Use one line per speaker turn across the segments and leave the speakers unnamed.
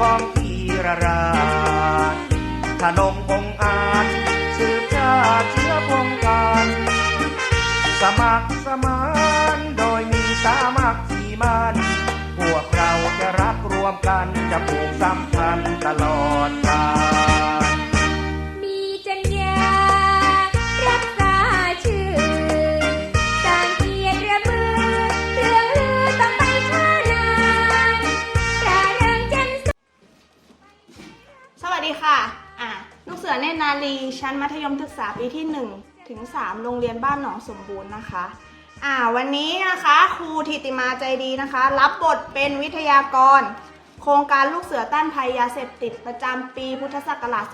ของพีรราชขนมองอาจสืบชาติเชื้อพงกันสมัครสมานโดยมีสามัคคีมันพวกเราจะรักรวมกันจะผูก
ซ้ำ ชั้นมั
ธยมศึกษาปีที่1ถึง3โรงเรียนบ้านหนองสมบูรณ์นะคะอ่าวันนี้นะคะครูธิติมาใจดีนะคะ รับบทเป็นวิทยากร โครงการลูกเสือต้านภัยยาเสพติดประจำปีพุทธศักราช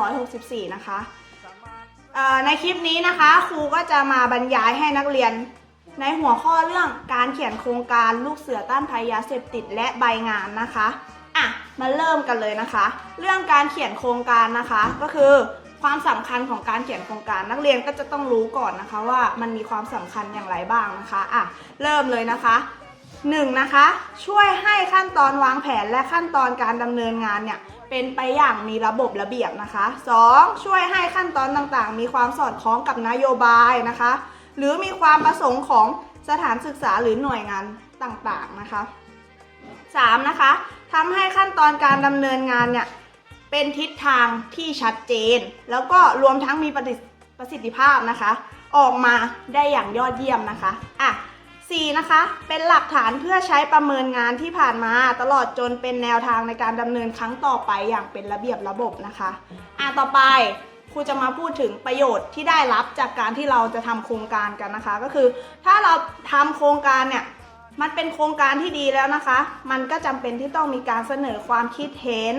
2564 นะคะเอ่อในคลิปนี้นะคะครูก็จะมาบรรยายให้นักเรียน ในหัวข้อเรื่องการเขียนโครงการลูกเสือต้านภัยยาเสพติดและใบงานนะคะอะมาเริ่มกันเลยนะคะ เรื่องการเขียนโครงการนะคะก็คือ ความสำคัญของการเขียนโครงการนักเรียนก็จะต้องรู้ก่อนนะคะว่ามันมีความสำคัญอย่างไรบ้างนะคะอะเริ่มเลยนะคะหนึ่งนะคะช่วยให้ขั้นตอนวางแผนและขั้นตอนการดำเนินงานเนี่ยเป็นไปอย่างมีระบบระเบียบนะคะ 2. ช่วยให้ขั้นตอนต่างๆ มีความสอดคล้องกับนโยบายนะคะ หรือมีความประสงค์ของสถานศึกษาหรือหน่วยงานต่างๆนะคะ 3. นะคะทำให้ขั้นตอนการดำเนินงานเนี่ย เป็นทิศทางที่ชัดเจน แล้วก็รวมทั้งมีประสิทธิภาพนะคะ ออกมาได้อย่างยอดเยี่ยมนะคะอะ 4. นะคะ เป็นหลักฐานเพื่อใช้ประเมินงานที่ผ่านมาตลอดจนเป็นแนวทางในการดำเนินครั้งต่อไปอย่างเป็นระเบียบระบบนะคะอะต่อไปครูจะมาพูดถึงประโยชน์ที่ได้รับจากการที่เราจะทำโครงการกันนะคะ ก็คือถ้าเราทำโครงการเนี่ยมันเป็นโครงการที่ดีแล้วนะคะ มันก็จำเป็นที่ต้องมีการเสนอความคิดเห็น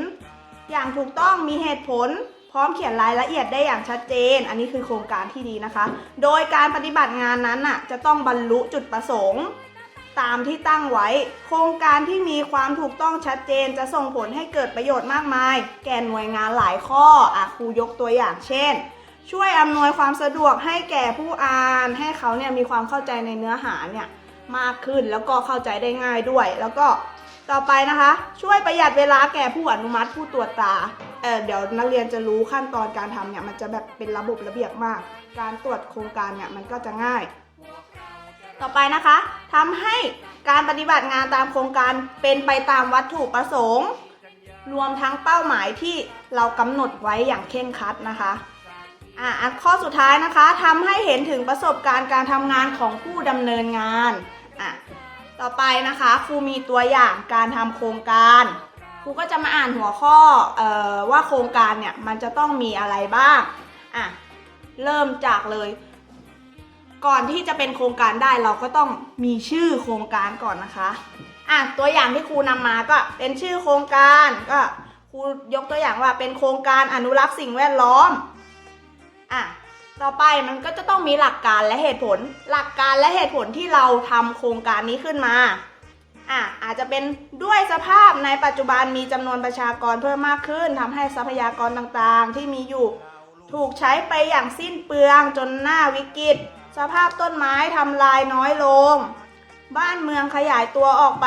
อย่างถูกต้องมีเหตุผล พร้อมเขียนรายละเอียดได้อย่างชัดเจน อันนี้คือโครงการที่ดีนะคะ โดยการปฏิบัติงานนั้นน่ะจะต้องบรรลุจุดประสงค์ ตามที่ตั้งไว้ โครงการที่มีความถูกต้องชัดเจน จะส่งผลให้เกิดประโยชน์มากมาย แก่หน่วยงานหลายข้ออะครูยกตัวอย่างเช่นช่วยอำนวยความสะดวกให้แก่ผู้อ่าน ให้เขาเนี่ยมีความเข้าใจในเนื้อหาเนี่ยมากขึ้นแล้วก็เข้าใจได้ง่ายด้วย แล้วก็ ต่อไปนะคะ ช่วยประหยัดเวลาแก่ผู้อนุมัติผู้ตรวจตาเออเดี๋ยวนักเรียนจะรู้ขั้นตอนการทำเนี่ยมันจะแบบเป็นระบบระเบียบมาก การตรวจโครงการเนี่ยมันก็จะง่าย ต่อไปนะคะทำให้การปฏิบัติงานตามโครงการเป็นไปตามวัตถุประสงค์ รวมทั้งเป้าหมายที่เรากำหนดไว้อย่างเคร่งครัดนะคะอะข้อสุดท้ายนะคะทำให้เห็นถึงประสบการณ์การทำงานของผู้ดำเนินงานอะ ต่อไปนะคะครูมีตัวอย่างการทำโครงการครูก็จะมาอ่านหัวข้อออว่าโครงการเนี่ยมันจะต้องมีอะไรบ้างอะเริ่มจากเลย ก่อนที่จะเป็นโครงการได้เราก็ต้องมีชื่อโครงการก่อนนะคะอะตัวอย่างที่ครูนำมาก็เป็นชื่อโครงการก็ครูยกตัวอย่างว่าเป็นโครงการอนุรักษ์สิ่งแวดล้อมอะ ต่อไปมันก็จะต้องมีหลักการและเหตุผล หลักการและเหตุผลที่เราทำโครงการนี้ขึ้นมาอะอาจจะเป็นด้วยสภาพในปัจจุบันมีจำนวนประชากรเพิ่มมากขึ้นทำให้ทรัพยากรต่างๆ ที่มีอยู่ ถูกใช้ไปอย่างสิ้นเปลืองจนหน้าวิกฤต สภาพต้นไม้ทำลายน้อยลง บ้านเมืองขยายตัวออกไป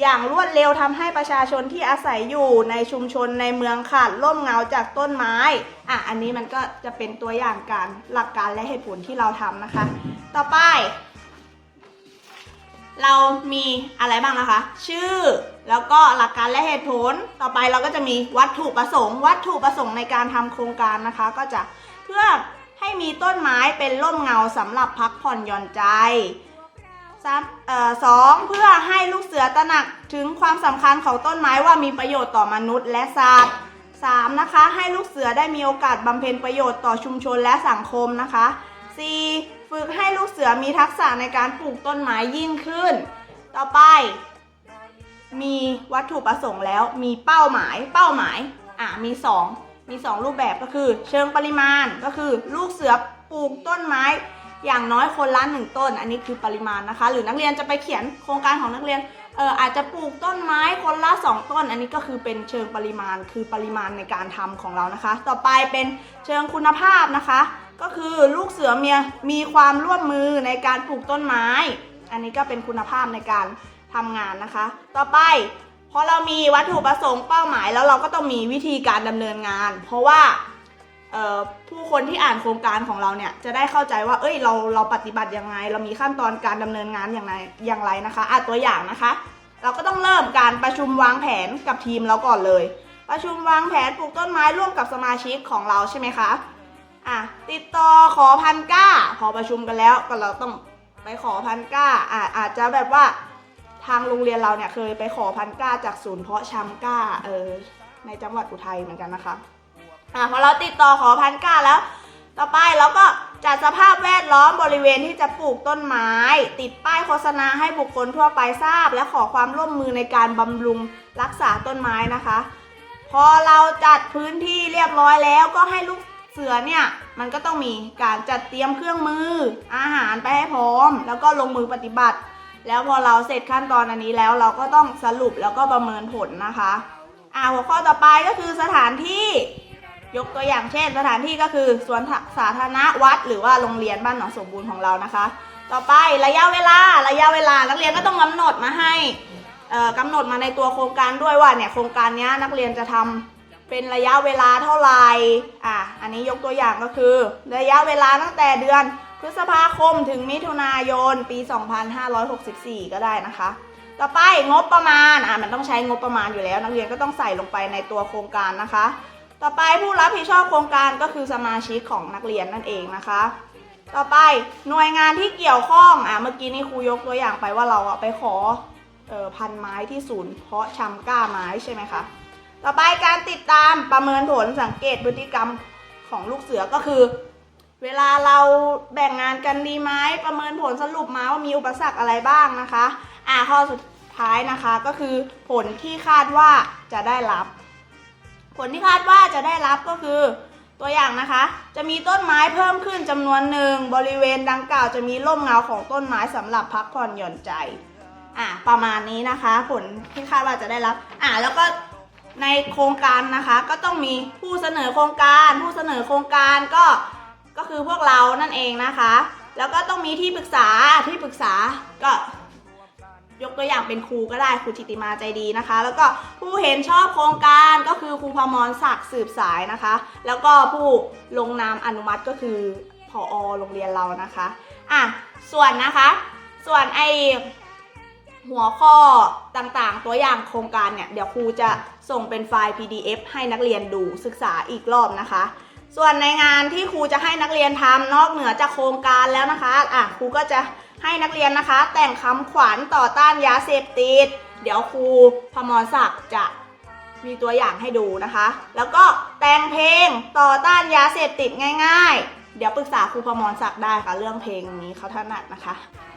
อย่างรวดเร็วทำให้ประชาชนที่อาศัยอยู่ในชุมชนในเมืองขาดร่มเงาจากต้นไม้ อะ อันนี้มันก็จะเป็นตัวอย่างการหลักการและเหตุผลที่เราทำนะคะ ต่อไป เรามีอะไรบ้างนะคะ ชื่อ แล้วก็หลักการและเหตุผล ต่อไปเราก็จะมีวัตถุประสงค์ วัตถุประสงค์ในการทำโครงการนะคะ ก็จะเพื่อให้มีต้นไม้เป็นร่มเงาสำหรับพักผ่อนหย่อนใจ สามเอ่อสองเพื่อให้ลูกเสือตระหนักถึงความสำคัญของต้นไม้ว่ามีประโยชน์ต่อมนุษย์และสัตว์สามนะคะให้ลูกเสือได้มีโอกาสบำเพ็ญประโยชน์ต่อชุมชนและสังคมนะคะ 4. ฝึกให้ลูกเสือมีทักษะในการปลูกต้นไม้ยิ่งขึ้น ต่อไป มีวัตถุประสงค์แล้วมีเป้าหมายเป้าหมายอะมี 2 มี 2 รูปแบบก็คือ เชิงปริมาณก็คือ ลูกเสือปลูกต้นไม้ อย่างน้อยคนละหนึ่งต้น อันนี้คือปริมาณนะคะ หรือนักเรียนจะไปเขียนโครงการของนักเรียนเอออาจจะปลูกต้นไม้คนละ 2 ต้น อันนี้ก็คือเป็นเชิงปริมาณคือปริมาณในการทำของเรานะคะ ต่อไปเป็นเชิงคุณภาพนะคะ ก็คือลูกเสือเมียมีความร่วมมือในการปลูกต้นไม้ อันนี้ก็เป็นคุณภาพในการทำงานนะคะ ต่อไปพอเรามีวัตถุประสงค์เป้าหมายแล้วเราก็ต้องมีวิธีการดำเนินงาน เพราะว่า ผู้คนที่อ่านโครงการของเราเนี่ยจะได้เข้าใจว่า เอ้ยเราเราปฏิบัติยังไง เรามีขั้นตอนการดำเนินงานอย่างไรอย่างไรนะคะอะตัวอย่างนะคะ เราก็ต้องเริ่มการประชุมวางแผนกับทีมเราก่อนเลย ประชุมวางแผนปลูกต้นไม้ร่วมกับสมาชิกของเราใช่ไหมคะอะติดต่อขอพันก้า พอประชุมกันแล้วก็เราต้องไปขอพันก้าอะอาจจะแบบว่าทางโรงเรียนเราเนี่ยเคยไปขอพันก้าจากศูนย์เพาะชำก้าเออในจังหวัดอุทัยเหมือนกันนะคะ อะพอเราติดต่อขอพันก้าแล้ว ต่อไปเราก็จัดสภาพแวดล้อมบริเวณที่จะปลูกต้นไม้ ติดป้ายโฆษณาให้บุคคลทั่วไปทราบ และขอความร่วมมือในการบำรุงรักษาต้นไม้นะคะ พอเราจัดพื้นที่เรียบร้อยแล้วก็ให้ลูกเสือเนี่ยมันก็ต้องมีการจัดเตรียมเครื่องมือ อาหารไปให้พร้อม แล้วก็ลงมือปฏิบัติ แล้วพอเราเสร็จขั้นตอนอันนี้แล้วเราก็ต้องสรุปแล้วก็ประเมินผลนะคะ อ่าหัวข้อต่อไปก็คือสถานที่ ยกตัวอย่างเช่น สถานที่ก็คือสวนสาธารณะวัด หรือว่าโรงเรียนบ้านหนองสมบูรณ์ของเรานะคะ ต่อไประยะเวลาระยะเวลานักเรียนก็ต้องกำหนดมาให้เอ่อกำหนดมาในตัวโครงการด้วยว่าเนี่ยโครงการนี้นักเรียนจะทำเป็นระยะเวลาเท่าไหร่อะอันนี้ยกตัวอย่างก็คือ ระยะเวลาตั้งแต่เดือนพฤษภาคมถึงมิถุนายนปี 2564 ก็ได้นะคะ ต่อไปงบประมาณอะมันต้องใช้งบประมาณอยู่แล้ว นักเรียนก็ต้องใส่ลงไปในตัวโครงการนะคะ ต่อไปผู้รับผิดชอบโครงการก็คือสมาชิกของนักเรียนนั่นเองนะคะ ต่อไปหน่วยงานที่เกี่ยวข้องอะเมื่อกี้นี่ครูยกตัวอย่างไปว่าเราอะไปขอออพันไม้ที่ศูนย์เพาะชำกล้าไม้ใช่ไหมคะต่อไปการติดตามประเมินผลสังเกตพฤติกรรมของลูกเสือก็คือ เวลาเราแบ่งงานกันดีไหมประเมินผลสรุปมาว่ามีอุปสรรคอะไรบ้างนะคะ อ่าข้อสุดท้ายนะคะก็คือผลที่คาดว่าจะได้รับ ผลที่คาดว่าจะได้รับก็คือตัวอย่างนะคะ จะมีต้นไม้เพิ่มขึ้นจำนวนหนึ่งบริเวณดังกล่าวจะมีร่มเงาของต้นไม้สำหรับพักผ่อนหย่อนใจอะประมาณนี้นะคะ ผลที่คาดว่าจะได้รับอะแล้วก็ในโครงการนะคะก็ต้องมีผู้เสนอโครงการ ผู้เสนอโครงการก็ก็คือพวกเรานั่นเองนะคะ แล้วก็ต้องมีที่ปรึกษาที่ปรึกษาก็ ยกตัวอย่างเป็นครูก็ได้ครูจิติมาใจดีนะคะ แล้วก็ผู้เห็นชอบโครงการก็คือครูพมรศักดิ์สืบสายนะคะ แล้วก็ผู้ลงนามอนุมัติก็คือผอโรงเรียนเรานะคะอะส่วนนะคะ ส่วนไอหัวข้อต่างๆ ตัวอย่างโครงการเนี่ย เดี๋ยวครูจะส่งเป็นไฟล์ PDF ให้นักเรียนดูศึกษาอีกรอบนะคะ ส่วนในงานที่ครูจะให้นักเรียนทำนอกเหนือจากโครงการแล้วนะคะ อะครูก็จะ ให้นักเรียนนะคะ แต่งคำขวัญต่อต้านยาเสพติด เดี๋ยวครูพมรศักดิ์จะมีตัวอย่างให้ดูนะคะ แล้วก็แต่งเพลงต่อต้านยาเสพติดง่าย ๆ เดี๋ยวปรึกษาครูพมรศักดิ์ได้ค่ะ เรื่องเพลงนี้เขาถนัดนะคะ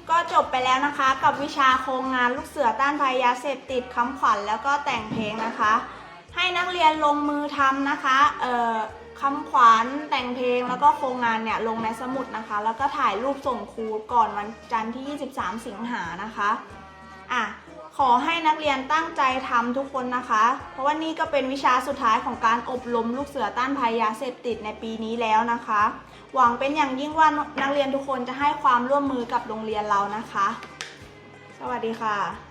ก็จบไปแล้วนะคะ กับวิชาโครงงานลูกเสือต้านภัยยาเสพติดคำขวัญแล้วก็แต่งเพลงนะคะ ให้นักเรียนลงมือทำนะคะ เอ่อ คำขวัญแต่งเพลงแล้วก็โครงงานเนี่ยลงในสมุดนะคะ แล้วก็ถ่ายรูปส่งครูก่อนวันจันทร์ที่ 23 สิงหานะคะอะขอให้นักเรียนตั้งใจทำทุกคนนะคะ เพราะว่านี่ก็เป็นวิชาสุดท้ายของการอบรมลูกเสือต้านภัยยาเสพติดในปีนี้แล้วนะคะ หวังเป็นอย่างยิ่งว่านักเรียนทุกคนจะให้ความร่วมมือกับโรงเรียนเรานะคะ สวัสดีค่ะ